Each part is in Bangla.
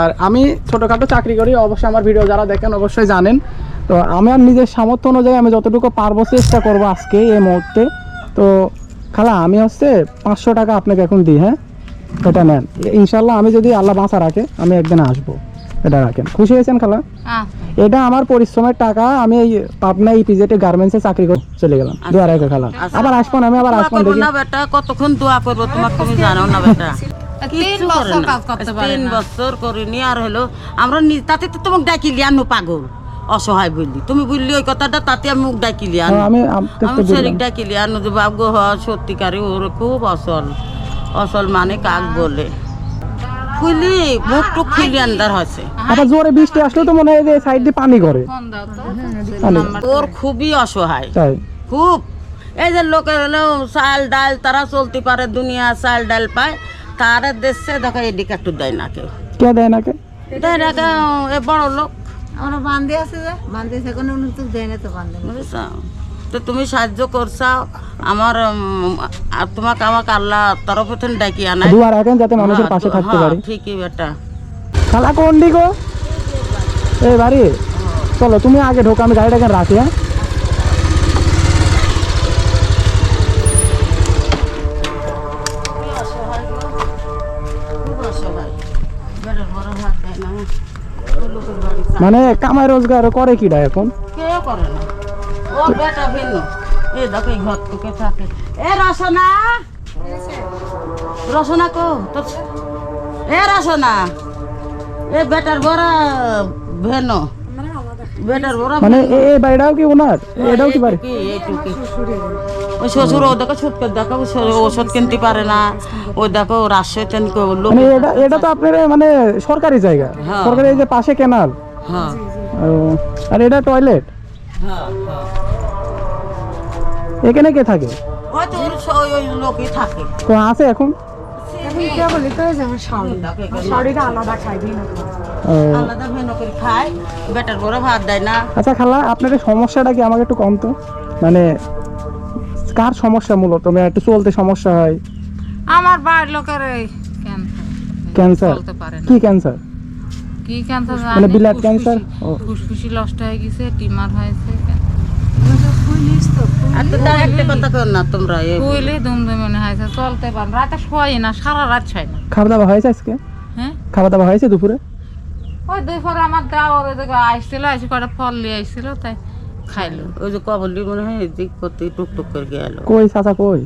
আর আমি ছোটোখাটো চাকরি করি অবশ্যই আমার ভিডিও যারা দেখেন অবশ্যই জানেন। তো আমার নিজের সামর্থ্য অনুযায়ী আমি যতটুকু পারব চেষ্টা করব আজকে এই মুহূর্তে। তো খালা আমি হচ্ছে পাঁচশো টাকা আপনাকে এখন দিই হ্যাঁ? এটা নেন। ইনশাল্লাহ আমি যদি আল্লাহ বাঁচা রাখে আমি একদিন আসব। এটা রাখেন। খুশি হয়েছেন খালা? এটা আমার পরিশ্রমের টাকা আমি এই পাবনা ইপিজেটে গার্মেন্টসে চাকরি করে চলে গেলাম। দোয়া রেখে খালা। আবার আসবেন আমি আবার দোয়া আসবেন দেখি। কতক্ষণ দোয়া করব তোমাকে তুমি জানো না বেটা। তিন বছর কাজ করতে পারে তিন বছর করিনি আর হলো আমরা তাতে তো তোমাকে ডাকিলি আনো পাগল অসহায় বললি। তুমি বললি ওই কথাটা তাতে আমি মুখ ডাকিলি আনো। হ্যাঁ, আমি শরীর ডাকিলি আনো যে বাবু হ সত্যিকারে ওর খুব অসল। অসল মানে কাক বলে। মুখ টুক ফুলি আন্দার হয়েছে। আবার জোরে বৃষ্টি আসলে তো মনে হয় যে সাইড দিয়ে পানি করে ওর খুবই অসহায়। খুব। এই যে লোকের হলো চাল ডাল তারা চলতে পারে দুনিয়া চাল ডাল পায়। তারা দেশে দেখো এদিকে একটু দেয় না কেউ। কে দেয় নাকে দেয় না কেউ এ বড় লোক। আমরা বান্ধে আছে যে। বান্ধে সেখানে উনি তো দেয় না তো বান্ধে তো তুমি সাহায্য করছাও আমার আর তোমাকে আমাকে আল্লাহ তরফ থেকে ডাকি আনাই দুয়া রাখেন যাতে মানুষের পাশে থাকতে হ্যাঁ, পারি। ঠিকই বেটা। খালা কোন দিকো এই বাড়ি। চলো তুমি আগে ঢোকা আমি গাড়িটা এখানে রাখি হ্যাঁ? মানে কামাই রোজগার করে কিডা এখন? কেউ করে না। ও বেটা ভিন্ন। এ দেখো এই ঘর থেকে থাকে এ রসনা! রসনা কো তো এ রসনা! এ বেটার বড় ভেন বেটার বড় মানে এ- এই বাড়িটাও কি ওনার? এটাও কি বাড়ি? এইটুকি ওই শ্বশুর ও দেখো ছুটকে দেখো ও ওষুধ কিনতে পারে না। ও দেখো রাজশাহী মানে এটা এটা তো আপনার মানে সরকারি জায়গা। হ্যাঁ। সরকারি এই যে পাশে কেনাল। হ্যাঁ। ও, আর এটা টয়লেট হ্যাঁ হ্যাঁ। এখানে কে থাকে? তো আছে এখন? ও, আলাদা ভেন খায়। বেটার ভাত দেয় না। আচ্ছা খালা আপনার এই সমস্যাটা কি আমাকে একটু কম তো মানে কার সমস্যা মূলত? মানে একটু চলতে সমস্যা হয়? আমার বাড়ির লোকের এই ক্যান্সার কি ক্যান্সার কি ক্যান্সার মানে বিলাট ক্যান্সার ও। ফুসফুসি নষ্ট হয়ে গেছে টিমার হয়েছে। খাওয়া দাওয়া হয়েছে আজকে? হ্যাঁ? খাওয়া দাওয়া হয়েছে দুপুরে? ওই দুই পরে আমার দেওয়ার আসছিল কটা ফল নিয়ে আসছিল তাই খাইলো। ওই যে কবলি মনে হয় এদিক করতে টুকটুক করে গেল কই চাচা কই?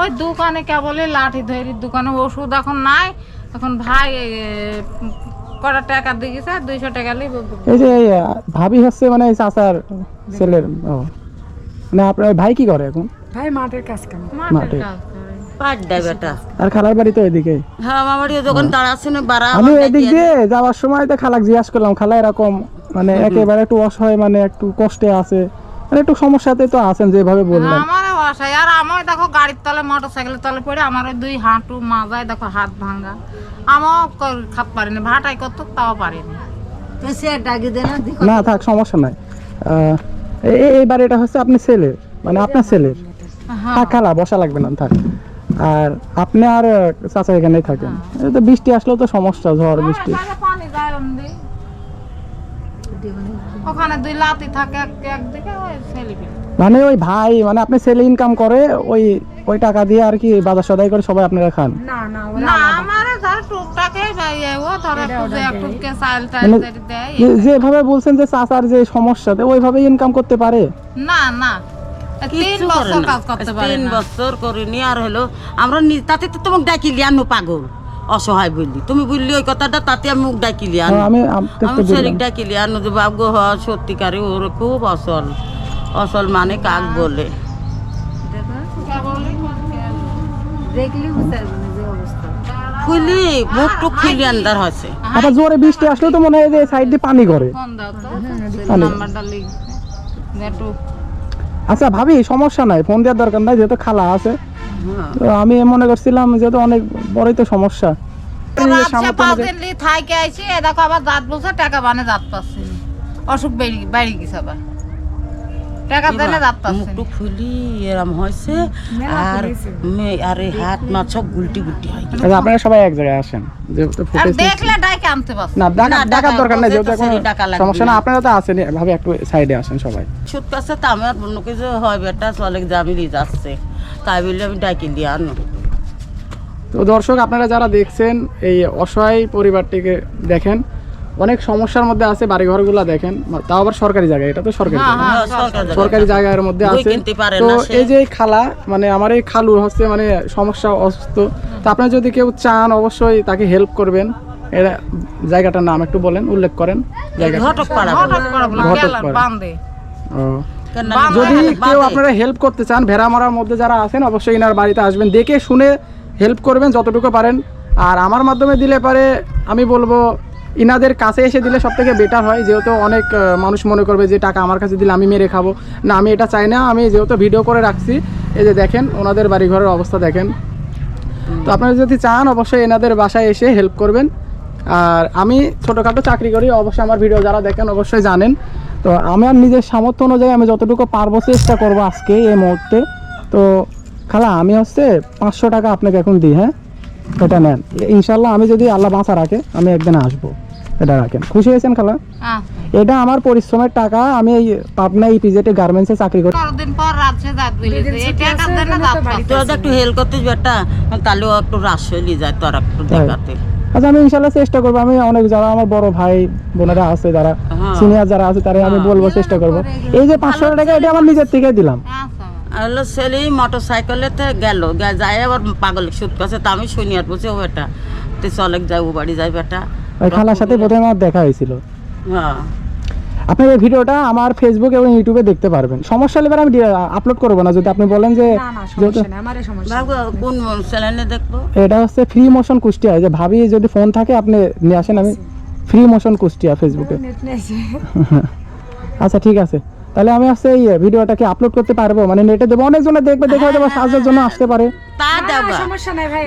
ওই দোকানে কেবলই লাঠি ধরি দোকানে ওষুধ এখন নাই। এখন ভাই কটা টাকা দিয়ে গেছে দুইশো টাকা লিব এই যে এই, ভাবি হচ্ছে মানে এই চাচার ছেলের ও। মানে আপনার ভাই কি করে এখন? মাঠের কাজ করে। পাট দেয় আর খালার বাড়ি তো এদিকে। হ্যাঁ আমার বাড়ি দাঁড়াচ্ছে না বাড়া আমি এদিক দিয়ে যাওয়ার সময় তো খালাক জিজ্ঞাসা করলাম খালা এরকম মানে একেবারে একটু অসহায় মানে একটু কষ্টে আছে? মানে একটু সমস্যাতে তো আছেন যেভাবে বললেন। আমার বাসায়। আর আমার দেখো গাড়ির তলে মোটর সাইকেলের তলে পড়ে আমার ওই দুই হাঁটু মাজায় দেখো হাত ভাঙা আমাও খাত পারিনি ভাটাই কত তাও পারিনি। না থাক সমস্যা নাই। এই- বাড়িটা হচ্ছে আপনি ছেলের মানে আপনার ছেলের। হ্যাঁ। থাক খালা বসা লাগবে না থাক। আর আপনি আর চাচা এখানেই থাকেন। এই তো বৃষ্টি আসলেও তো সমস্যা ঝড় বৃষ্টি। যায় অমনি। ওখানে দুই লাতি থাকে এক- একদিকে ওই ছেলে। মানে ওই ভাই মানে আপনি ছেলে ইনকাম করে ওই ওই টাকা দিয়ে আর কি বাজার সদাই করে সবাই আপনারা খান। না আমার ধর টুকটাকে ও ধর একটু যে একটু কে চাল টাল মানে দেয় যেভাবে বলছেন যে চাচার যে সমস্যাতে ওইভাবে ইনকাম করতে পারে? না না। তিন বছর কাজ করতে পারে তিন বছর করিনি আর হলো আমরা নি- তাতে তো তোমাকে ডাকিলি আনো পাগল অসহায় বললি। তুমি বললি ওই কথাটা তাতে আমি মুখ ডাকিলি আনো। হ্যাঁ, আমি শরীর ডাকিলি আনো যে বাবু হ সত্যিকারে ওর খুব অসল। অসল মানে কাক বলে। ফুলি মুখ টুক ফুলি আন্দার হয়েছে। আবার জোরে বৃষ্টি আসলে তো মনে হয় যে সাইড দিয়ে পানি করে ফোন দাও তো পানি। নাম্বারটা লিখ। একটু আচ্ছা ভাবি সমস্যা নাই ফোন দেওয়ার দরকার নাই যেহেতু খালা আছে। হ্যাঁ তো আমি মনে করছিলাম যেহেতু অনেক বড়ই তো সমস্যা। থাইকে আইছি এ দেখো আবার দাঁত বলছে টাকা বানে দাঁত পাচ্ছি। অসুখ বেড়ে বেড়ে গেছে আবার। টাকা দেনে যাত্তাছে মুখটু খুলি এরম হয়েছে আর আর এই হাত মা সব গুলটি গুলটি হয় আপনারা সবাই এক জায়গায় আসেন যেহেতু আর ফুটেজ দেখলে ডাইকে আনতে পারছে না ডাকার দরকার নেই যেহেতু এখন সেই ডাকা লাগবে। সমস্যা না না। আপনারা তো আছেন ভাবে একটু সাইডে আসেন সবাই। সুদ কাছে তো আমার অন্য কিছু হয় বেটা চলে জামিলি যাচ্ছে। তাই বলে আমি ডাকি দিয়ে আনো তো দর্শক আপনারা যারা দেখছেন এই অসহায় পরিবারটিকে দেখেন অনেক সমস্যার মধ্যে আছে বাড়ি ঘরগুলো দেখেন তাও আবার সরকারি জায়গা এটা তো সরকারি হ্যাঁ। হ্যাঁ, সরকার জায়গা। সরকারি জায়গার মধ্যে আছে। তো এই যে এই খালা মানে আমার এই খালু হচ্ছে মানে সমস্যা অসুস্থ। তো আপনারা যদি কেউ চান অবশ্যই তাকে হেল্প করবেন। এটা জায়গাটার নাম একটু বলেন উল্লেখ করেন। ও। যদি কেউ আপনারা হেল্প করতে চান ভেড়ামারার মধ্যে যারা আছেন অবশ্যই ইনার বাড়িতে আসবেন। দেখে শুনে হেল্প করবেন যতটুকু পারেন। আর আমার মাধ্যমে দিলে পারে আমি বলব ইনাদের কাছে এসে দিলে সব থেকে বেটার হয়, যেহেতু অনেক মানুষ মনে করবে যে, টাকা আমার কাছে দিলে আমি মেরে খাব। না, আমি এটা চাই না, আমি যেহেতু ভিডিও করে রাখছি, এই যে দেখেন, ওনাদের বাড়িঘরের অবস্থা দেখেন। তো আপনারা যদি চান, অবশ্যই এনাদের বাসায় এসে হেল্প করবেন। আর আমি ছোটোখাটো চাকরি করি, অবশ্যই আমার ভিডিও যারা দেখেন, অবশ্যই জানেন। তো আমার নিজের সামর্থ্য অনুযায়ী আমি যতটুকু পারব চেষ্টা করব আজকে, এই মুহূর্তে। তো খালা, আমি হচ্ছে পাঁচশো টাকা আপনাকে এখন দিই হ্যাঁ? এটা নেন। ইনশাল্লাহ আমি যদি আল্লাহ বাঁচা রাখে আমি একদিন আসব। এটা রাখেন। খুশি হয়েছেন খালা? হ্যাঁ। এটা আমার পরিশ্রমের টাকা আমি এই পাবনা ইপিজেটে গার্মেন্টসে চাকরি করি। দিন পর যাত এই টাকা দেনে তোরা তো একটু হেল্প করতে বেটা তাহলেও একটু হয়ে যায় তোর একটু দেখাতে। আচ্ছা আমি ইনশাল্লাহ চেষ্টা করব। আমি অনেক যারা আমার বড় ভাই বোনেরা আছে যারা হ্যাঁ। সিনিয়র যারা আছে তারা আমি বলব চেষ্টা করব। এই যে পাঁচশো টাকা এটা আমার নিজের থেকে দিলাম। হলো ছেলে মোটর সাইকেলেতে গেল। যায় আবার পাগল সুদ কাছে তা আমি শুনি আর বলছি ও বেটা তুই চলে যায় ও বাড়ি যায় বেটা। ওই খালার সাথে প্রথমে আমার দেখা হয়েছিল। হ্যাঁ। আপনি এই ভিডিওটা আমার ফেসবুক এবং ইউটিউবে দেখতে পারবেন। সমস্যা হলে আমি আপলোড করব না যদি আপনি বলেন যে কোন চ্যানেলে দেখব? এটা হচ্ছে ফ্রি মোশন কুষ্টিয়া যে ভাবি যদি ফোন থাকে আপনি নিয়ে আসেন আমি ফ্রি মোশন কুষ্টিয়া ফেসবুকে আচ্ছা ঠিক আছে। তাহলে আমি হচ্ছে এই ভিডিওটাকে আপলোড করতে পারব। মানে নেটে দেবো। অনেকজনে দেখবে দেখে হয়তো বা সাহায্যের জন্য আসতে পারে। তা দেবা।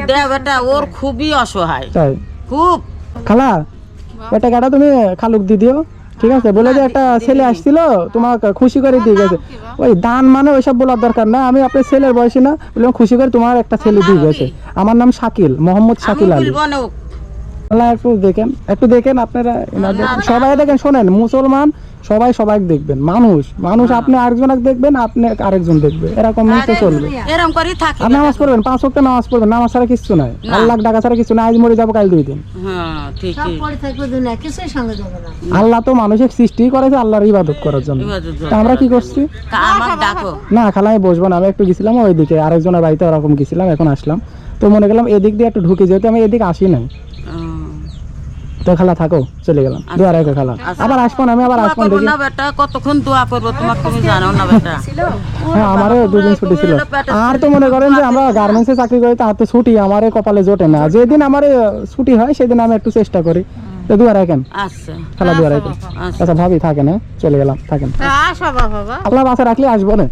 দে বেটা ওর খুবই অসহায়। তাই। খুব। খালা ওই টাকাটা তুমি খালুক দি দিও। ঠিক আছে? বলে যে একটা ছেলে আসছিল তোমাকে খুশি করে দিয়ে গেছে। ওই দান মানে ওইসব বলার দরকার না। আমি আপনার ছেলের বয়সী না। বললাম খুশি করে তোমার একটা ছেলে দিয়ে গেছে। আমার নাম শাকিল মোহাম্মদ শাকিল আলী। আল্লাহ একটু দেখেন একটু দেখেন আপনারা সবাই দেখেন শোনেন মুসলমান সবাই সবাই দেখবেন মানুষ মানুষ আপনি আরেকজনকে দেখবেন আপনি আরেকজন দেখবে এরকম তো চলবে। থাকি। আর নামাজ পড়বেন পাঁচ ওয়াক্ত নামাজ পড়বেন নামাজ ছাড়া কিছু নাই। আল্লাহ ডাকা ছাড়া কিছু নাই আজ মরে যাব কাল দুই দিন। হ্যাঁ ঠিকই। আল্লাহ তো মানুষের সৃষ্টি করেছে আল্লাহর ইবাদত করার জন্য। তা আমরা কি করছি? না খালা আমি বসবো না আমি একটু গেছিলাম ওইদিকে আরেকজনের বাড়িতে ওরকম গেছিলাম এখন আসলাম। তো মনে করলাম এদিক দিয়ে একটু ঢুকে যেহেতু আমি এদিকে আসি নাই। তো খালা থাকো চলে গেলাম। দোয়া রাখো খালা। আবার আসব না আমি আবার আসব দেখি। না বেটা কতক্ষণ দোয়া করব তোমার তুমি জানো না বেটা। হ্যাঁ আমারও দুদিন ছুটি ছিল। আর তো মনে করেন যে আমরা গার্মেন্টসে চাকরি করি তার তো ছুটি আমার কপালে জোটে না। যেদিন আমার ছুটি হয় সেদিন আমি একটু চেষ্টা করি। তো দোয়া রাখেন আচ্ছা। খালা দোয়া রাখেন আচ্ছা। আচ্ছা ভাবি থাকেন হ্যাঁ চলে গেলাম থাকেন। আল্লাহ বাসা রাখলে আসব না।